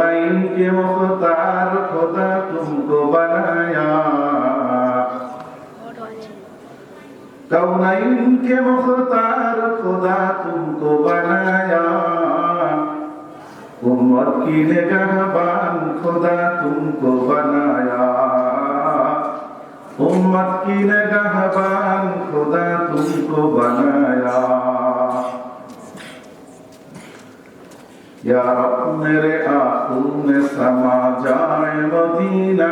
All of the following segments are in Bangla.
कौनैन के मुख्तार खुदा तुमको बनाया कौनैन के मुख्तार खुदा तुमको बनाया उम्मत की निगहबान खुदा तुमको बनाया उम्मत की निगहबान खुदा तुमको बनाया یا میرے آنکھوں میں سما جائے مدینہ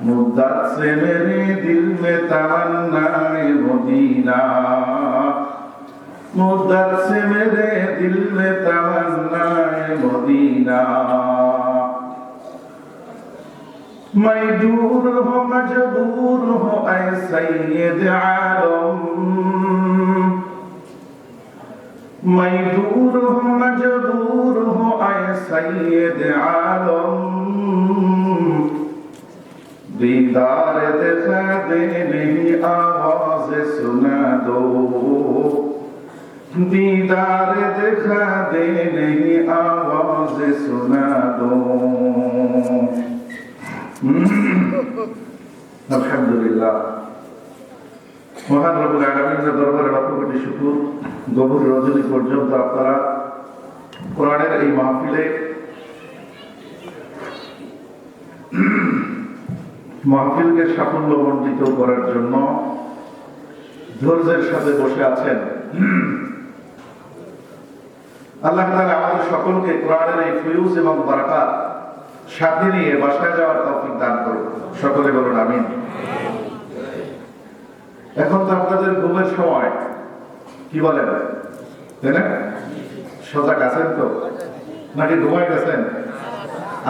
مدت سے میرے دل میں تمنائے مدینہ مدت سے میرے دل میں تمنائے مدینہ میں دور ہوں مجبور ہوں اے سید عالم मैं दूर हूँ मजबूर हूँ ऐ सैयद आलम दीदार दिखा दे नहीं आवाज सुना दो दीदार दिखा दे नहीं आवाज सुना दो আলহামদুলিল্লাহ মহান রবুল আলমিনের দরবারে লক্ষ কোটি শুকুর গভীর রজনী পর্যন্ত আপনারা কোরআনের এই মাহফিলে মাহফিলকে সাফল্য মণ্ডিত করার জন্য ধৈর্যের সাথে বসে আছেন। আল্লাহ তাআলা আমাদের সকলকে কোরআনের এই ফিউজ এবং বারাকাত সাথে নিয়ে বাসায় যাওয়ার তৌফিক দান করুন। সকলে বলুন আমিন। এখন তো আপনাদের ঘুমের সময়। কি বলেন তাই না? সজাগ আছেন তো? নাকি ঘুমাই গেছেন?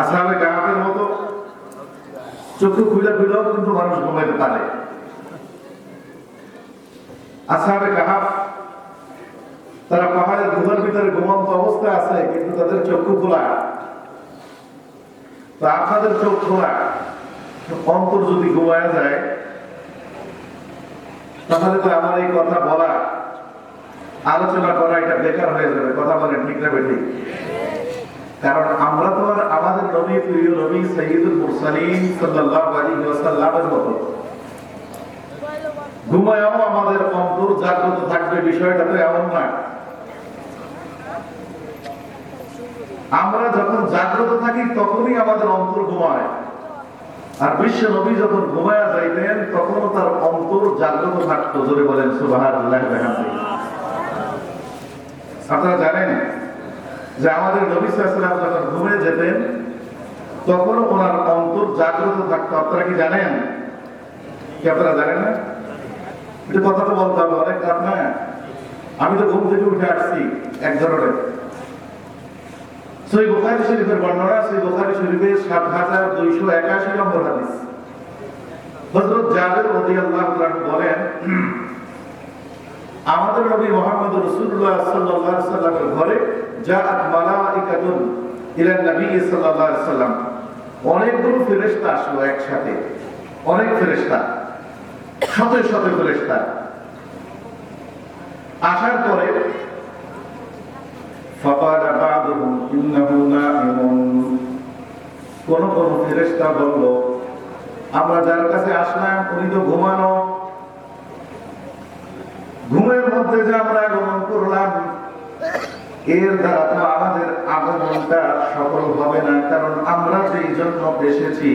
আসামে কাহাতের মতো চক্ষু খুলে খুলেও কিন্তু মানুষ ঘুমাইতে পারে। কাহাব তারা পাহাড়ের গুহার ভিতরে ঘুমন্ত অবস্থা আছে, কিন্তু তাদের চক্ষু খোলা। তো আপনাদের চোখ খোলা, অন্তর যদি ঘুমায় যায়, তাহলে তো আমার এই কথা বলা আলোচনা করা এটা বেকার হয়ে যাবে, কথা বলে ঠিক না বেঠিক? কারণ আমরা তো আর আমাদের নবী, প্রিয় নবী সৈয়দুল মুরসালিন সাল্লাল্লাহু আলাইহি ওয়াসাল্লামের মতো। আমাদের অন্তর জাগ্রত থাকবে, বিষয়টা তো এমন না। আমরা যখন জাগ্রত থাকি, তখনই আমাদের অন্তর ঘুমায়। আর বিশ্ব নবী যখন ঘুমায়া যাইতেন, তখনও তার অন্তর জাগ্রত থাকতো, জোরে বলেন বিহামদিহি আপনারা জানেন যে আমাদের নবী সাল্লাল্লাহু যখন ঘুমে যেতেন, তখনও ওনার অন্তর জাগ্রত থাকতো। আপনারা কি জানেন? কি আপনারা জানেন না? এটা কথা তো বলতে হবে, অনেক রাত না? আমি তো ঘুম থেকে উঠে আসছি এক ধরনের। সই বুখারী শরীফের বর্ণনা, সেই বুখারী শরীফের সাত হাজার দুইশো একাশি নম্বর হাদিস। হযরত জাবের রাদিয়াল্লাহু তাআলা বলেন আমাদের নবী মোহাম্মদ রসুল্লাহ সাল্লাহ সাল্লামের ঘরে যা মালাইকাতুন ইলা নবী সাল্লাম। অনেকগুলো ফেরেশতা আসলো একসাথে। অনেক ফেরেশতা। শত শত ফেরেস্তা আসার পরে ফাকালা বাদুহুম, ইন্নাহু নাঈমুন। কোন কোন ফেরেস্তা বলল, আমরা যার কাছে আসলাম, উনি তো ঘুমানো ঘুমের মধ্যে যে আমরা আগমন করলাম, এর দ্বারা তো আমাদের আগমনটা সফল হবে না, কারণ আমরা যেই জন্য এসেছি,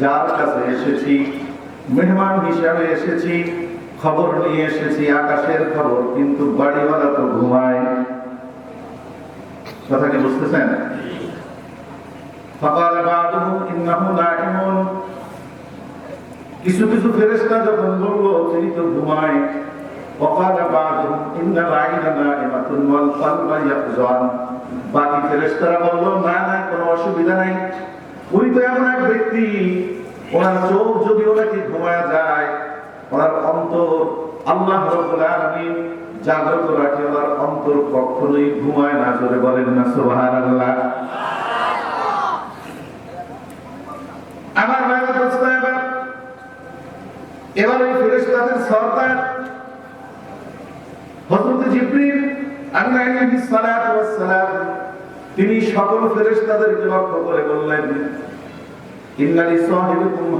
যার কাছে এসেছি, মেহমান হিসাবে এসেছি, খবর নিয়ে এসেছি, আকাশের খবর, কিন্তু বাড়িওয়ালা তো ঘুমায়। কথা কি বুঝতেছেন? কিছু কিছু ফেরেস্তা যখন বলব তিনি তো ঘুমায়। وقال بعضهم ان العين نائمه والقلب يحزن বাকি ফেরেশতারা বলল না না কোনো অসুবিধা নাই উনি তো এমন এক ব্যক্তি ওনার চোখ যদি ওনাকে ঘুমায় যায় ওনার অন্তর আল্লাহ রাব্বুল আলামিন জাগ্রত রাখে ওনার অন্তর কখনোই ঘুমায় না জোরে বলেন না সুবহানাল্লাহ আমার ভাইরা দোস্ত এবার এবার ওই ফেরেশতাদের সর্দার হযরত আলাইহিস সালাতু ওয়াস সালাম, তিনি সকল ফেরেশতাদেরকে লক্ষ্য করে বললেন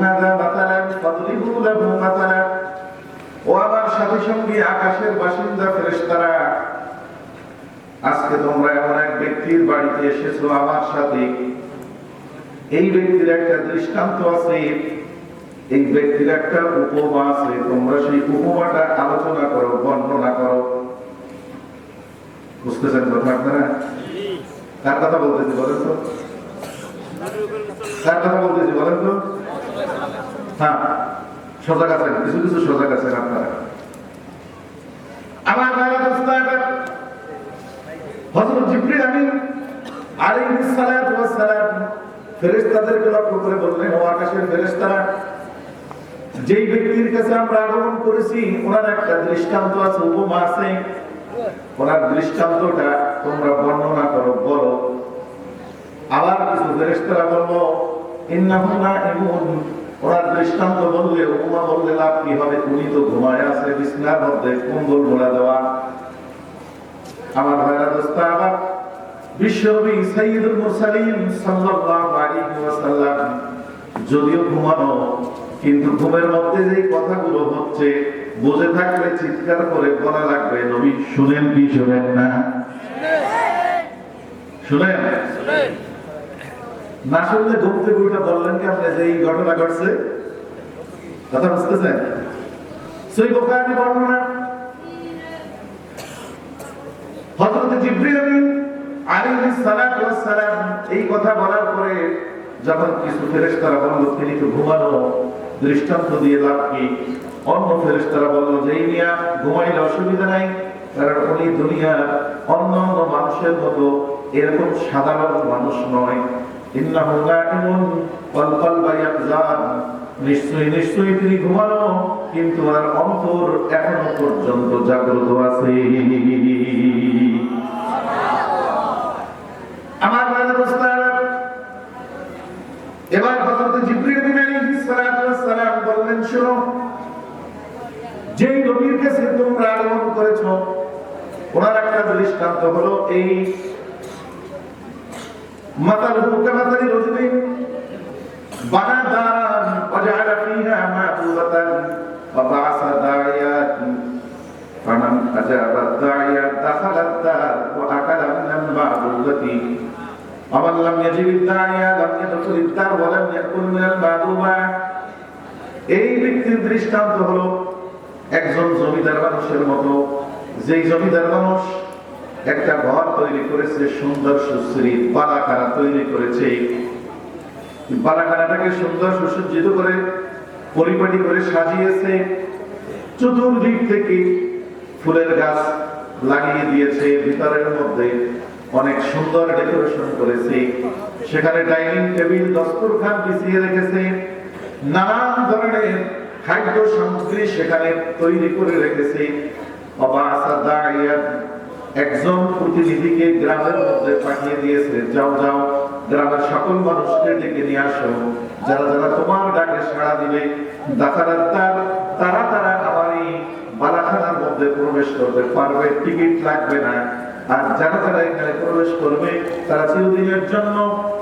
হাযা ফাদরিবু লাহু ও সাথী আকাশের বাসিন্দা ফেরেশতারা, আজকে তোমরা এমন এক ব্যক্তির বাড়িতে এসেছ আমার সাথে। এই ব্যক্তির একটা দৃষ্টান্ত আছে, এই ব্যক্তির একটা উপমা আছে। তোমরা সেই উপমাটা আলোচনা করো, বর্ণনা করো। বুঝতেছেন কথা আপনারা? কার কথা বলতেছি বলেন তো? কার কথা বলতেছি বলেন তো? হ্যাঁ সজাগ আছেন, কিছু কিছু সজাগ আছেন আপনারা। আমার ভাইরা দোস্তারা হযরত জিবরিল আমিন আলাইহিস সালাতু ওয়াস সালাম ফেরেশতাদেরকে লক্ষ্য করে বললেন, ও আকাশের ফেরেশতারা, যেই ব্যক্তির কাছে আমরা আগমন করেছি, ওনার একটা দৃষ্টান্ত আছে, উপমা আছে। ওনার দৃষ্টান্তটা তোমরা বর্ণনা করো, বলো। আবার কিছু ফেরেশতারা বলল ওনার দৃষ্টান্ত বললে উপমা বললে, লাভ কি হবে? উনি তো ঘুমায় আছে বিছনার মধ্যে কম্বল মোড়া দেওয়া। আমার ভাইরা দোস্ত, আবার বিশ্বনবী সাইয়্যিদুল সাল্লাল্লাহু আলাইহি ওয়াসাল্লাম যদিও ঘুমানো কিন্তু ঘুমের মধ্যে যে কথাগুলো হচ্ছে, বুঝে থাকলে চিৎকার করে বলা লাগবে, নবী, শুনেন কি শুনেন না? শুনেন? না শুনলে ঘুম থেকে উঠে বললেন কি আপনি যে এই ঘটনা ঘটছে? কথা বুঝতেছেন? সেই বোখারি বর্ণনা। হযরত জিবরিল আলাইহিস সালাতু সালাম এই কথা বলার পরে যখন কিছু ফেরেশতারা বলল, তিনি তো ঘুমানো দৃষ্টান্ত দিয়ে লাভ কি অন্য ফেরেশতারা বলল যে নিয়া ঘুমাইলে অসুবিধা নাই, কারণ উনি অন্য অন্য মানুষের মতো এরকম সাধারণ মানুষ নয়। নিশ্চয়ই নিশ্চয়ই তিনি ঘুমানো, কিন্তু ওনার অন্তর এখনও পর্যন্ত জাগ্রত আছে আমার ভালো দোস্তারা এবার হযরত জিবরিল বিন আলাইহিস সালাতু ওয়াস সালাম বললেন শুনো যেই নবীর কাছে তোমরা আগমন করেছো ওনার একটা দৃষ্টান্ত হলো এই মাতালহু কামাতালি রজুলিন বানা দারান ওয়াজআলা ফীহা মা'দুবাতান ওয়া বা'আসা দা'িয়াত فمن أجاب الداعي دخل الدار وأكل من المعدوبة ومن لم يجب الداعي لم يدخل الدار ولم يأكل من المعدوبة এই ব্যক্তির দৃষ্টান্ত হলো একজন জমিদার মানুষের মতো যেই জমিদার মানুষ একটা ঘর তৈরি করেছে সুন্দর সুশ্রী বালাখানা তৈরি করেছে বালাখানাটাকে সুন্দর সুসজ্জিত করে পরিপাটি করে সাজিয়েছে চতুর্দিক থেকে ফুলের গাছ লাগিয়ে দিয়েছে ভিতরের মধ্যে অনেক সুন্দর ডেকোরেশন করেছে। সেখানে ডাইনিং টেবিল দস্তরখান বিছিয়ে রেখেছে। নানান ধরনের খাদ্য সামগ্রী সেখানে তৈরি করে রেখেছে। একজন প্রতিনিধিকে গ্রামের মধ্যে পাঠিয়ে দিয়েছে, যাও যাও, গ্রামের সকল মানুষকে ডেকে নিয়ে আসো। যারা যারা তোমার ডাকে সাড়া দিবে তারা তারা আমার এই বালাখানার মধ্যে প্রবেশ করতে পারবে। টিকিট লাগবে না। আর যারা যারা এখানে প্রবেশ করবে, তারা চিরদিনের জন্য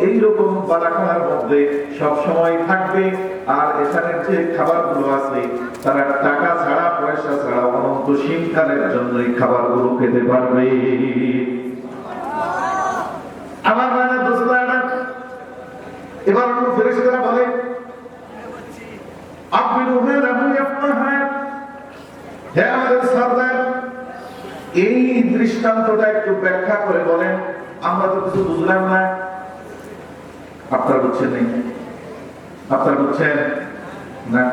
এইরকম বালাখানার মধ্যে সব সময় থাকবে। আর এখানের যে খাবারগুলো আছে, তারা টাকা ছাড়া, পয়সা ছাড়া অনন্ত সিংকালের জন্য এই খাবারগুলো খেতে পারবে। আমার মানে দোস্তরা এবার অন্য ফেরেশতারা বলে, আপনি রুহে রাবু ইয়াফতাহা হে আমাদের সরদার, এই দৃষ্টান্তটা একটু ব্যাখ্যা করে বলেন। আমরা তো কিছু বুঝলাম না। আপনারা বুঝছেন নেই আপনারা বুঝছেন? না?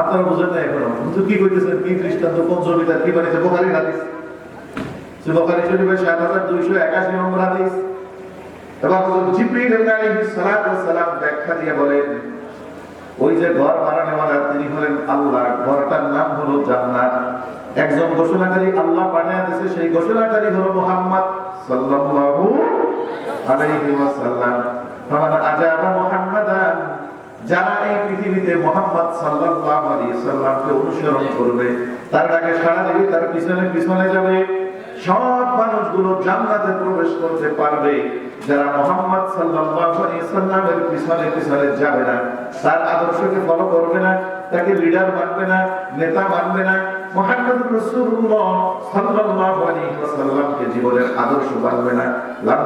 আপনারা বুঝেন না এখনও। কিন্তু কি কইতেছেন? কি দৃষ্টান্ত? কোন জমিদার কি বানিয়েছে? বোখারি হাদিস। সে বোখারি শরীফের সাত হাজার দুইশো একাশি নম্বর হাদিস। এবং জিব্রিল সালাম ব্যাখ্যা দিয়ে বলেন। ওই যে ঘর বানানোওয়ালা তিনি হলেন আল্লাহ ঘরটার নাম হলো জান্নাত। একজন ঘোষণাকারী আল্লাহ পাঠিয়ে দিয়েছে, সেই ঘোষণাকারী হলো মুহাম্মদ সাল্লাল্লাহু আলাইহি ওয়াসাল্লাম। ফামান আজাবা মুহাম্মাদান, যারা এই পৃথিবীতে মুহাম্মদ সাল্লাল্লাহু আলাইহি সাল্লামকে অনুসরণ করবে, তার ডাকে সাড়া দেবে তার পিছনে পিছনে যাবে। সব মানুষগুলো জান্নাতে প্রবেশ করতে পারবে। যারা মোহাম্মদ সাল্লাল্লাহু আলাইহি সাল্লামের পিছনে পিছনে যাবে না, তার আদর্শকে ফলো করবে না, তাকে লিডার মানবে না, নেতা মানবে না। মোহাম্মদ রাসূলুল্লাহ সাল্লাল্লাহু আলাইহি ওয়াসাল্লামকে জীবনের আদর্শ মানবে না। লাম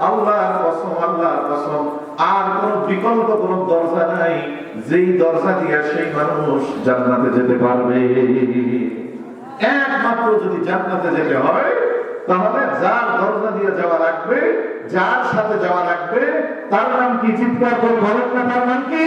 আল্লাহর কসম আল্লাহর কসম। আর কোন বিকল্প কোন দরজা নাই। যেই দরজা দিয়ে সেই মানুষ জান্নাতে যেতে পারবে। একমাত্র যদি জান্নাতে যেতে হয়, তাহলে যার দরজা দিয়ে যাওয়া লাগবে, যার সাথে যাওয়া লাগবে, তার নাম কি? চিৎকার করে বলেন না, তার নাম কি?